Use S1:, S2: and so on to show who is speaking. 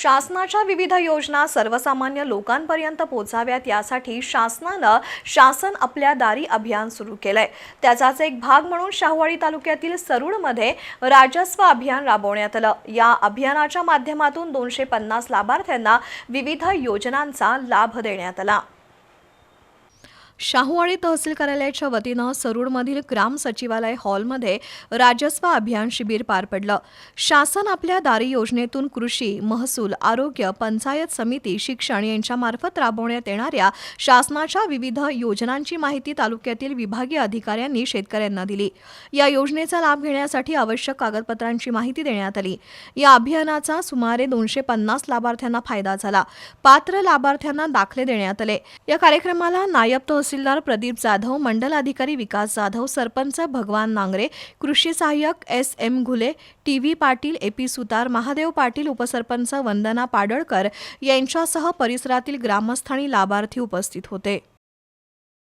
S1: शासनाच्या विविध योजना सर्वसामान्य लोकांपर्यंत पोहोचाव्यात यासाठी शासनानं शासन आपल्या दारी अभियान सुरू केलंय. त्याचाच एक भाग म्हणून शाहूवाडी तालुक्यातील सरूडमध्ये राजस्व अभियान राबवण्यात आलं. या अभियानाच्या माध्यमातून दोनशे पन्नास लाभार्थ्यांना विविध योजनांचा लाभ देण्यात आला. शाहूवाडी तहसील कार्यालयाच्या वतीनं सरूडमधील ग्राम सचिवालय हॉलमध्ये राजस्व अभियान शिबिर पार पडलं. शासन आपल्या दारी योजनेतून कृषी महसूल आरोग्य पंचायत समिती शिक्षण यांच्यामार्फत राबवण्यात येणाऱ्या शासनाच्या विविध योजनांची माहिती तालुक्यातील विभागीय अधिकाऱ्यांनी शेतकऱ्यांना दिली. या योजनेचा लाभ घेण्यासाठी आवश्यक कागदपत्रांची माहिती देण्यात आली. या अभियानाचा सुमारे दोनशे पन्नास लाभार्थ्यांना फायदा झाला. पात्र लाभार्थ्यांना दाखले देण्यात आले. या कार्यक्रमाला नायब तहसीलदार प्रदीप जाधव मंडलाधिकारी विकास जाधव सरपंच भगवान नांगरे कृषी सहाय्यक S M Ghule T V Patil A P Sutar Mahadev Patil उपसरपंच वंदना पाडळकर यांच्यासह परिसरातील ग्रामस्थ आणि लाभार्थी उपस्थित होते.